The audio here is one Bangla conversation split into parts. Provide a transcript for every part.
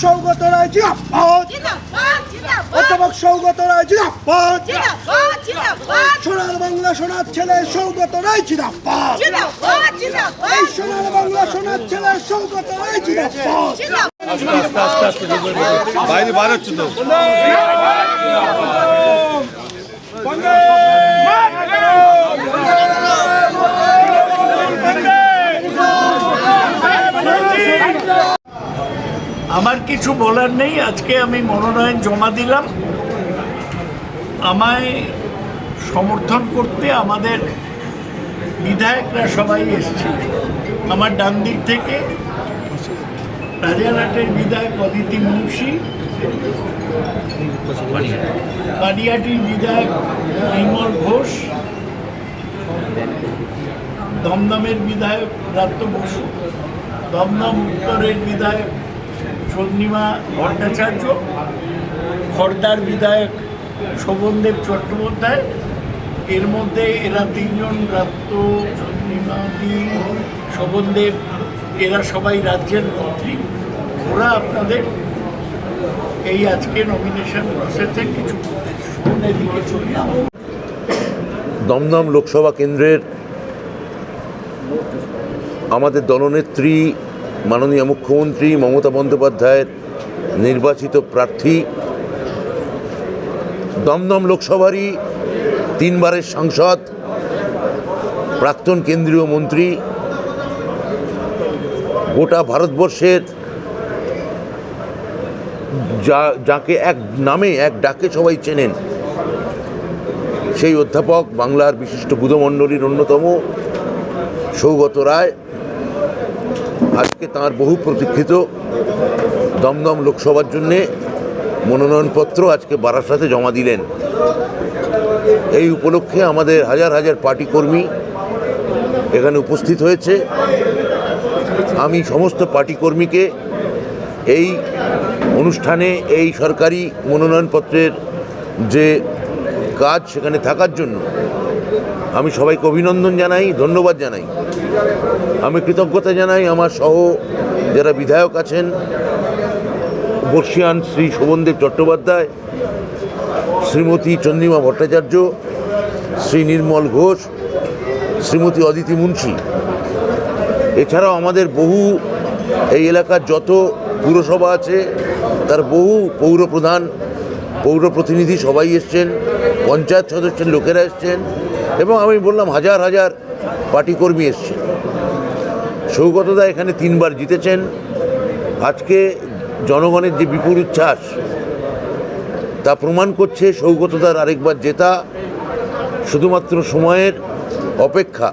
সৌগত রায় জিন্দাবাদ অধ্যাপক সৌগত রায় জিন্দাবাদ সোনার বাংলা সোনার ছেলে সৌগত রায় জিন্দাবাদ এই সোনার বাংলা সোনার ছেলে সৌগত রায় জিন্দাবাদ। বাইরে বার হচ্ছে তো। আমার কিছু বলার নেই, আজকে আমি মনোনয়ন জমা দিলাম। আমায় সমর্থন করতে আমাদের বিধায়করা সবাই এসেছিল। আমার ডান দিক থেকে রাজারহাটের বিধায়ক অদিতি মুন্সি পানিয়াটির বিধায়ক নির্মল ঘোষ, দমদমের বিধায়ক ব্রাত্য বসু, দমদম উত্তরের বিধায়ক চন্দ্রিমা ভট্টাচার্য, খর্দার বিধায়ক শোভনদেব চট্টোপাধ্যায়, এর মধ্যে এরা তিনজন রাত্র চন্দ্রিমা দি, শোভনদেব, এরা সবাই রাজ্যের মন্ত্রী। ওরা আপনাদের এই আজকে নমিনেশন প্রসেসে কিছু দিকে চলে দমদম লোকসভা কেন্দ্রের আমাদের দলনেত্রী মাননীয় মুখ্যমন্ত্রী মমতা বন্দ্যোপাধ্যায়ের নির্বাচিত প্রার্থী, দমদম লোকসভারই তিনবারের সাংসদ, প্রাক্তন কেন্দ্রীয় মন্ত্রী, গোটা ভারতবর্ষের যা, যাকে এক নামে, এক ডাকে সবাই চেনেন। সেই অধ্যাপক বাংলার বিশিষ্ট বুধমণ্ডলীর অন্যতম সৌগত রায়। আজকে তার বহু প্রতীক্ষিত দমদম লোকসভার জন্যে মনোনয়নপত্র আজকে বারাসাতে জমা দিলেন। এই উপলক্ষে আমাদের হাজার হাজার পার্টি কর্মী এখানে উপস্থিত হয়েছে। আমি সমস্ত পার্টি কর্মীকে এই অনুষ্ঠানে, এই সরকারি মনোনয়নপত্রের যে কাজ সেখানে থাকার জন্য আমি সবাইকে অভিনন্দন জানাই, ধন্যবাদ জানাই। আমি কৃতজ্ঞতা জানাই আমার সহ যারা বিধায়ক আছেন, বর্ষিয়ান শ্রী শোভনদেব চট্টোপাধ্যায়, শ্রীমতী চন্দ্রিমা ভট্টাচার্য, শ্রী নির্মল ঘোষ, শ্রীমতী অদিতি মুন্সি। এছাড়াও আমাদের বহু, এই এলাকার যত পুরসভা আছে, তার বহু পৌরপ্রধান পৌর প্রতিনিধি সবাই এসছেন, পঞ্চায়েত সদস্যের লোকেরা এসছেন, এবং আমি বললাম হাজার হাজার পার্টি কর্মী এসছেন সৌগতদা এখানে তিনবার জিতেছেন। আজকে জনগণের যে বিপুল উচ্ছ্বাস, তা প্রমাণ করছে সৌগতদার আরেকবার জেতা। শুধুমাত্র সময়ের অপেক্ষা,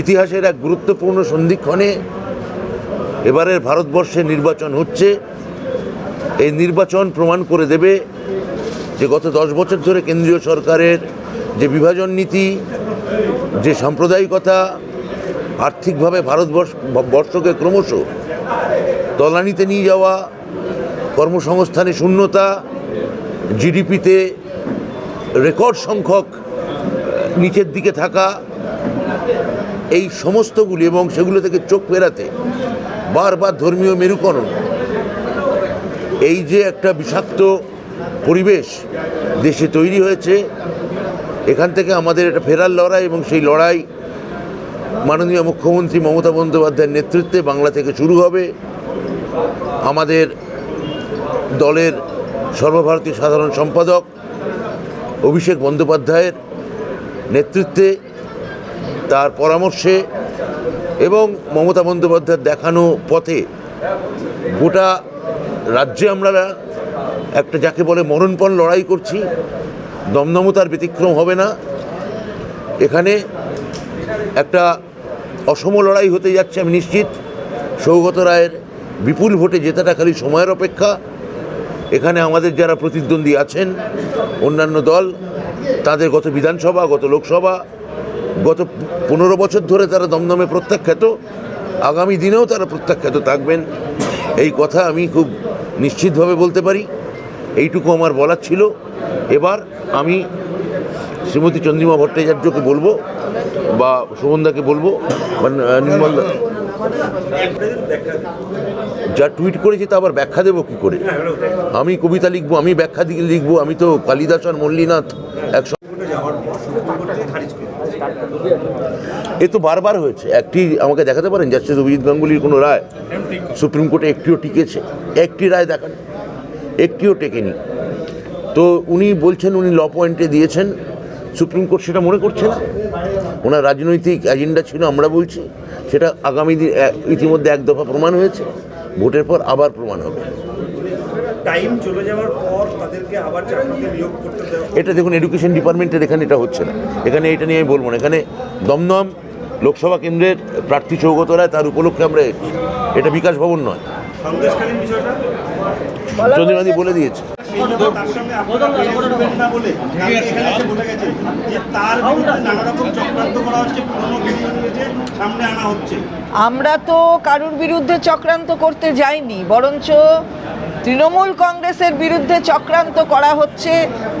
ইতিহাসের এক গুরুত্বপূর্ণ সন্ধিক্ষণে এবারের ভারতবর্ষে নির্বাচন হচ্ছে। এই নির্বাচন প্রমাণ করে দেবে যে গত দশ বছর ধরে কেন্দ্রীয় সরকারের যে বিভাজন নীতি যে সাম্প্রদায়িকতা আর্থিকভাবে ভারতবর্ষ বর্ষকে ক্রমশ তলানিতে নিয়ে যাওয়া, কর্মসংস্থানে শূন্যতা, জিডিপিতে রেকর্ড সংখ্যক নিচের দিকে থাকা, এই সমস্তগুলি এবং সেগুলো থেকে চোখ ফেরাতে বারবার ধর্মীয় মেরুকরণ, এই যে একটা বিষাক্ত পরিবেশ দেশে তৈরি হয়েছে এখান থেকে আমাদের এটা ফেরার লড়াই এবং সেই লড়াই মাননীয় মুখ্যমন্ত্রী মমতা বন্দ্যোপাধ্যায়ের নেতৃত্বে বাংলা থেকে শুরু হবে। আমাদের দলের সর্বভারতীয় সাধারণ সম্পাদক অভিষেক বন্দ্যোপাধ্যায়ের নেতৃত্বে তার পরামর্শে এবং মমতা বন্দ্যোপাধ্যায়ের দেখানো পথে গোটা রাজ্যে আমরা একটা যাকে বলে মরণপণ লড়াই করছি। দমদমতার ব্যতিক্রম হবে না। এখানে একটা অসম লড়াই হতে যাচ্ছে, আমি নিশ্চিত। সৌগত রায়ের বিপুল ভোটে জেতাটা খালি সময়ের অপেক্ষা। এখানে আমাদের যারা প্রতিদ্বন্দ্বী আছেন, অন্যান্য দল, তাদের গত বিধানসভা, গত লোকসভা, গত পনেরো বছর ধরে তারা দমদমে প্রত্যাখ্যাত। আগামী দিনেও তারা প্রত্যাখ্যাত থাকবেন। এই কথা আমি খুব নিশ্চিতভাবে বলতে পারি। এইটুকু আমার বলার ছিল। এবার আমি শ্রীমতী চন্দ্রিমা ভট্টাচার্যকে বলব বা শোভনদাকে বলব নির্মল যা টুইট করেছে তা আবার ব্যাখ্যা দেবো কি করে? আমি কবিতা লিখব, আমি ব্যাখ্যা দিকে লিখব, আমি তো কালিদাস আর মল্লীনাথ একসঙ্গে। এ তো বারবার হয়েছে। একটি আমাকে দেখাতে পারেন? জাস্টিস অভিজিৎ গাঙ্গুলির কোনো রায়? সুপ্রিম কোর্টে একটিও টিকেছে। একটি রায় দেখান। একটিও টেকেনি। তো উনি বলছেন উনি ল পয়েন্টে দিয়েছেন সুপ্রিম কোর্ট সেটা মনে করছে না। ওনার রাজনৈতিক এজেন্ডা ছিল আমরা বলছি সেটা আগামী দিন ইতিমধ্যে এক দফা প্রমাণ হয়েছে ভোটের পর আবার প্রমাণ হবে। টাইম চলে যাওয়ার পর তাদেরকে আবার চাকরিতে নিয়োগ করতে এটা দেখুন এডুকেশন ডিপার্টমেন্টের এখানে এটা হচ্ছে না। এখানে এটা নিয়ে আমি বলব না। এখানে দমদম লোকসভা কেন্দ্রের প্রার্থী সৌগত রায় তার উপলক্ষে আমরা। এটা বিকাশ ভবন নয়। সন্দেশকালীন বলে দিয়েছে। তার সঙ্গে আপনারা করবেন না বলে। কালকে এখানে এসে বলে গেছে যে তার বিরুদ্ধে নানা রকম চক্রান্ত করা হচ্ছে পুরনো ভিডিও নিয়ে সামনে আনা হচ্ছে। আমরা তো কারুর বিরুদ্ধে চক্রান্ত করতে যাইনি বরঞ্চ তৃণমূল কংগ্রেসের বিরুদ্ধে চক্রান্ত করা হচ্ছে,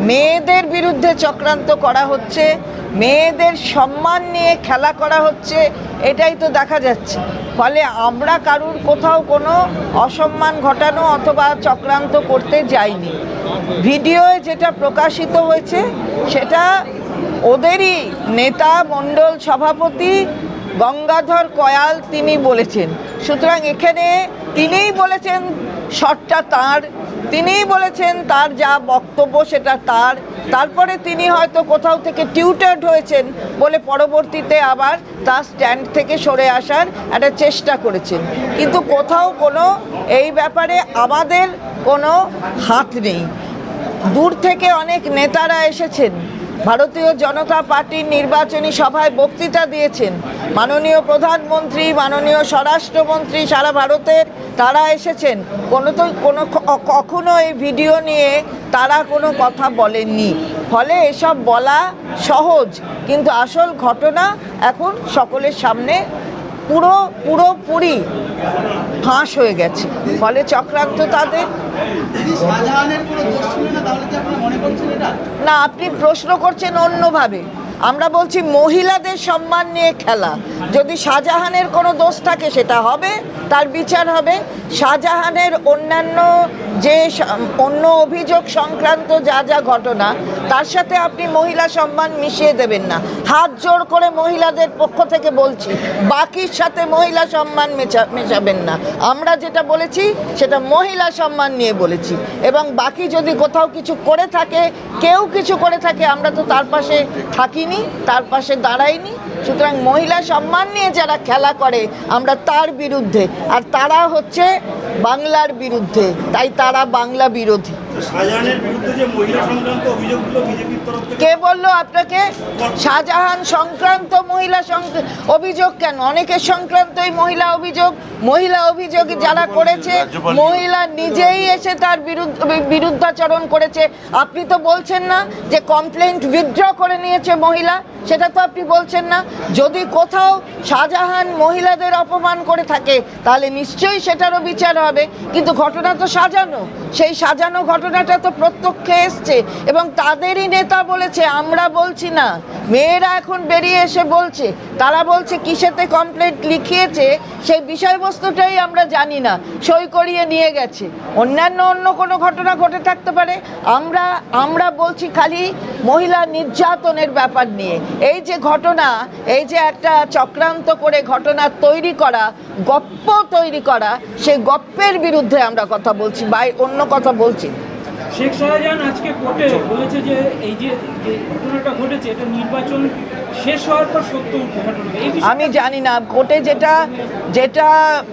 মেয়েদের বিরুদ্ধে চক্রান্ত করা হচ্ছে, মেয়েদের সম্মান নিয়ে খেলা করা হচ্ছে, এটাই তো দেখা যাচ্ছে। ফলে আমরা কারুর কোথাও কোনো অসম্মান ঘটানো অথবা চক্রান্ত করতে যাইনি। ভিডিওয়ে যেটা প্রকাশিত হয়েছে, সেটা ওদেরই নেতা, মণ্ডল সভাপতি গঙ্গাধর কয়াল তিনি বলেছেন। সুতরাং এখানে তিনিই বলেছেন শটটা তার, তিনিই বলেছেন তার যা বক্তব্য সেটা তার। তারপরে তিনি হয়তো কোথাও থেকে টিউটার্ড হয়েছেন বলে পরবর্তীতে আবার তার স্ট্যান্ড থেকে সরে আসার একটা চেষ্টা করেছেন। কিন্তু কোথাও কোনো, এই ব্যাপারে আমাদের কোনো হাত নেই। দূর থেকে অনেক নেতারা এসেছেন। ভারতীয় জনতা পার্টির নির্বাচনী সভায় বক্তৃতা দিয়েছেন। মাননীয় প্রধানমন্ত্রী, মাননীয় স্বরাষ্ট্রমন্ত্রী সারা ভারতের তারা এসেছেন। কোনো তো, কোনো কখনো এই ভিডিও নিয়ে তারা কোনো কথা বলেননি। ফলে এসব বলা সহজ, কিন্তু আসল ঘটনা এখন সকলের সামনে পুরো, পুরোপুরি ফাঁস হয়ে গেছে। ফলে চক্রান্ত তাদের না, আপনি প্রশ্ন করছেন অন্যভাবে। আমরা বলছি মহিলাদের সম্মান নিয়ে খেলা। যদি শাহজাহানের কোনো দোষ থাকে, সেটা হবে, তার বিচার হবে। শাহজাহানের অন্যান্য যে অন্য অভিযোগ সংক্রান্ত যা যা ঘটনা, তার সাথে আপনি মহিলা সম্মান মিশিয়ে দেবেন না। হাত জোর করে মহিলাদের পক্ষ থেকে বলছি, বাকির সাথে মহিলা সম্মান মেশা- মেশাবেন না। আমরা যেটা বলেছি, সেটা মহিলা সম্মান নিয়ে বলেছি। এবং বাকি যদি কোথাও কিছু করে থাকে, কেউ কিছু করে থাকে, আমরা তো তার পাশে থাকিনি, তার পাশে দাঁড়াইনি। সুতরাং মহিলা সম্মান নিয়ে যারা খেলা করে আমরা তার বিরুদ্ধে। আর তারা হচ্ছে বাংলার বিরুদ্ধে তাই তারা বাংলা বিরোধী। সংক্রান্ত কে বলল আপনাকে? শাহজাহান সংক্রান্ত মহিলা অভিযোগ কেন? অনেকের সংক্রান্তই মহিলা অভিযোগ মহিলা অভিযোগ যারা করেছে মহিলা নিজেই এসে তার বিরুদ্ধ বিরুদ্ধাচরণ করেছে। আপনি তো বলছেন না যে কমপ্লেন্ট উইথড্র করে নিয়েছে মহিলা সেটা তো আপনি বলছেন না। যদি কোথাও শাহজাহান মহিলাদের অপমান করে থাকে, তাহলে নিশ্চয়ই সেটারও বিচার হবে। কিন্তু ঘটনা তো সাজানো। সেই সাজানো ঘটনাটা তো প্রত্যক্ষে এসছে এবং তাদেরই নেতা বলেছে, আমরা বলছি না। মেয়েরা এখন বেরিয়ে এসে বলছে, তারা বলছে কিসেতে কমপ্লেন্ট লিখিয়েছে, সেই বিষয়বস্তুটাই আমরা জানি না। সই করিয়ে নিয়ে গেছে। অন্যান্য অন্য কোনো ঘটনা ঘটে থাকতে পারে। আমরা আমরা বলছি খালি মহিলা নির্যাতনের ব্যাপার নিয়ে। এই যে ঘটনা, এই যে একটা চক্রান্ত করে ঘটনা তৈরি করা, গপ্প তৈরি করা, সেই গপ্পের বিরুদ্ধে আমরা কথা বলছি। বা অন্য কথা বলছি। শেখ শাহজাহান আজকে কোর্টে বলেছে যে এই যে যে ঘটনাটা ঘটেছে এটা নির্বাচন শেষ হওয়ার পর সত্য আমি জানি না কোর্টে যেটা যেটা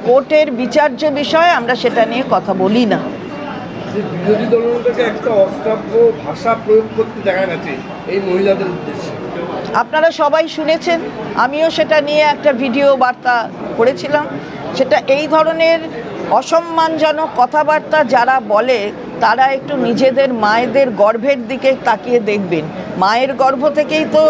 কোর্টের বিচার্য বিষয় আমরা সেটা নিয়ে কথা বলি না। বিরোধী দলগুলোকে একটা অশ্রাব্য ভাষা প্রয়োগ করতে দেখা গেছে এই মহিলাদের উদ্দেশ্যে। আপনারা সবাই শুনেছেন আমিও সেটা নিয়ে একটা ভিডিও বার্তা করেছিলাম। সেটা এই ধরনের অসম্মানজনক কথাবার্তা যারা বলে, তারা একটু নিজেদের মায়েদের গর্ভের দিকে তাকিয়ে দেখবেন। মায়ের গর্ভ থেকেই তো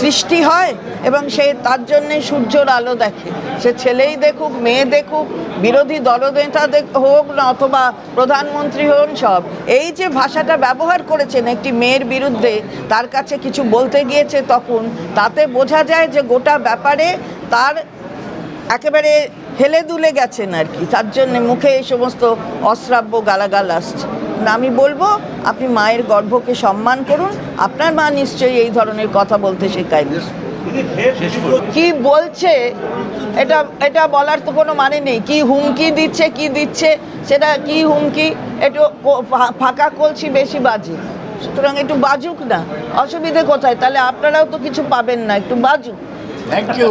সৃষ্টি হয় এবং সে তার জন্যে সূর্যর আলো দেখে। সে ছেলেই দেখুক, মেয়ে দেখুক, বিরোধী দলনেতা হোক না, অথবা প্রধানমন্ত্রী হন সব। এই যে ভাষাটা ব্যবহার করেছেন একটি মেয়ের বিরুদ্ধে, তার কাছে কিছু বলতে গিয়েছে তখন, তাতে বোঝা যায় যে গোটা ব্যাপারে তার একেবারে হেলে দুলে গেছেন আর কি। তার জন্য মুখে এই সমস্ত অশ্রাব্য গালাগাল আসছে। আমি বলব, আপনি মায়ের গর্ভকে সম্মান করুন। আপনার মা নিশ্চয়ই এই ধরনের কথা বলতে শেখায়নি কি বলছে, এটা এটা বলার তো কোনো মানে নেই। কি হুমকি দিচ্ছে, কি দিচ্ছে, সেটা কি হুমকি, একটু ফাঁকা কলছি বেশি বাজে। সুতরাং একটু বাজুক না। অসুবিধে কোথায়? তাহলে আপনারাও তো কিছু পাবেন না। একটু বাজুক। Thank you